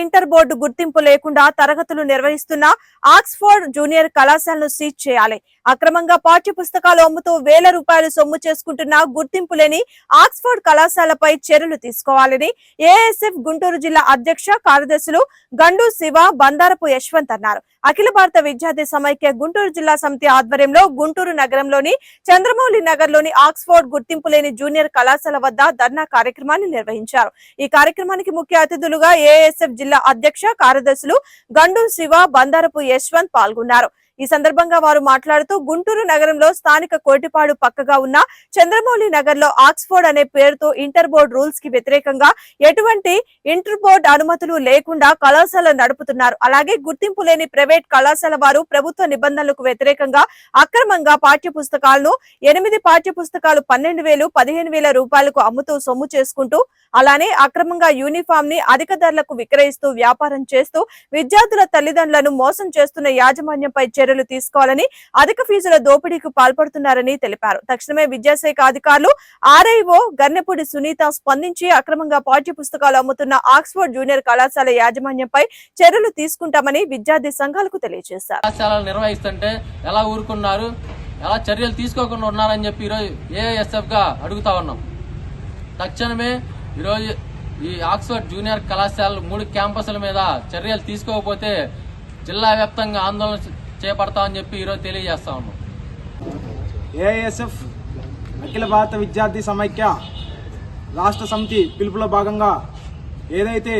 Inter board గుర్తింపు లేకుండా తరగతులు నిర్వహిస్తున్న ఆక్స్ఫోర్డ్ జూనియర్ కళాశాలను సీజ్ చేయాలి. అక్రమంగా పాఠ్య పుస్తకాలు అమ్ముతూ వేల రూపాయలు సొమ్ము చేసుకుంటున్న గుర్తింపు లేని ఆక్స్ఫోర్డ్ కళాశాలపై చర్యలు తీసుకోవాలని ఏఎస్ఎఫ్ గుంటూరు జిల్లా అధ్యక్ష కార్యదర్శులు గండు శివ బందారపు యశ్వంత్ అన్నారు. అఖిల భారత విద్యార్థి సమైక్య గుంటూరు జిల్లా సమితి ఆధ్వర్యంలో గుంటూరు నగరంలోని చంద్రమౌళి నగర్లోని ఆక్స్ఫోర్డ్ గుర్తింపు లేని జూనియర్ కళాశాల వద్ద ధర్నా కార్యక్రమాన్ని నిర్వహించారు. ఈ కార్యక్రమానికి ముఖ్య అతిథులుగా ఏఎస్ఎఫ్ జిల్లా అధ్యక్ష కార్యదర్శులు గండు శివ బందారపు యశ్వంత్ పాల్గొన్నారు. ఈ సందర్భంగా వారు మాట్లాడుతూ గుంటూరు నగరంలో స్థానిక కోటిపాడు పక్కగా ఉన్న చంద్రమౌళి నగర్లో ఆక్స్ఫోర్డ్ అనే పేరుతో ఇంటర్ బోర్డ్ రూల్స్కి వ్యతిరేకంగా ఎటువంటి ఇంటర్ బోర్డ్ అనుమతులు లేకుండా కళాశాల నడుపుతున్నారు. అలాగే గుర్తింపు లేని ప్రైవేట్ కళాశాల వారు ప్రభుత్వ నిబంధనలకు వ్యతిరేకంగా అక్రమంగా పాఠ్య పుస్తకాలను ఎనిమిది పాఠ్య పుస్తకాలు పన్నెండు వేలు పదిహేను వేల రూపాయలకు అమ్ముతూ సొమ్ము చేసుకుంటూ అలానే అక్రమంగా యూనిఫామ్ని అధిక ధరలకు విక్రయిస్తూ వ్యాపారం చేస్తూ విద్యార్థుల తల్లిదండ్రులను మోసం చేస్తున్న యాజమాన్యంపై చర్యలు తీసుకోవాలని అధిక ఫీజుల దోపిడీకి పాల్పడుతున్నారని తెలిపారు. తక్షణమే విద్యాశాఖ అధికారులు ఆర్ఐఓ గన్నెపూడి సునీత స్పందించి అక్రమంగా పాఠ్య పుస్తకాలు అమ్ముతున్న ఆక్స్ఫోర్డ్ జూనియర్ కళాశాల యాజమాన్యంపై చర్యలు తీసుకుంటామని విద్యార్థి సంఘాలకు తెలియజేశారు. కళాశాలలు నిర్వహిస్తుంటే ఎలా ఊరుకున్నారు ఎలా చర్యలు తీసుకోకుండా ఉన్నారని చెప్పి ఈరోజు ఏఎస్ఎఫ్గా అడుగుతా ఉన్నాం. తక్షణమే ఈరోజు ఈ ఆక్స్ఫర్డ్ జూనియర్ కళాశాల మూడు క్యాంపస్ల మీద చర్యలు తీసుకోకపోతే జిల్లా వ్యాప్తంగా ఆందోళన చేపడతామని చెప్పి ఈరోజు తెలియజేస్తా ఉన్నాం. అఖిల భారత విద్యార్థి సమైక్య రాష్ట్ర సమితి పిలుపులో భాగంగా ఏదైతే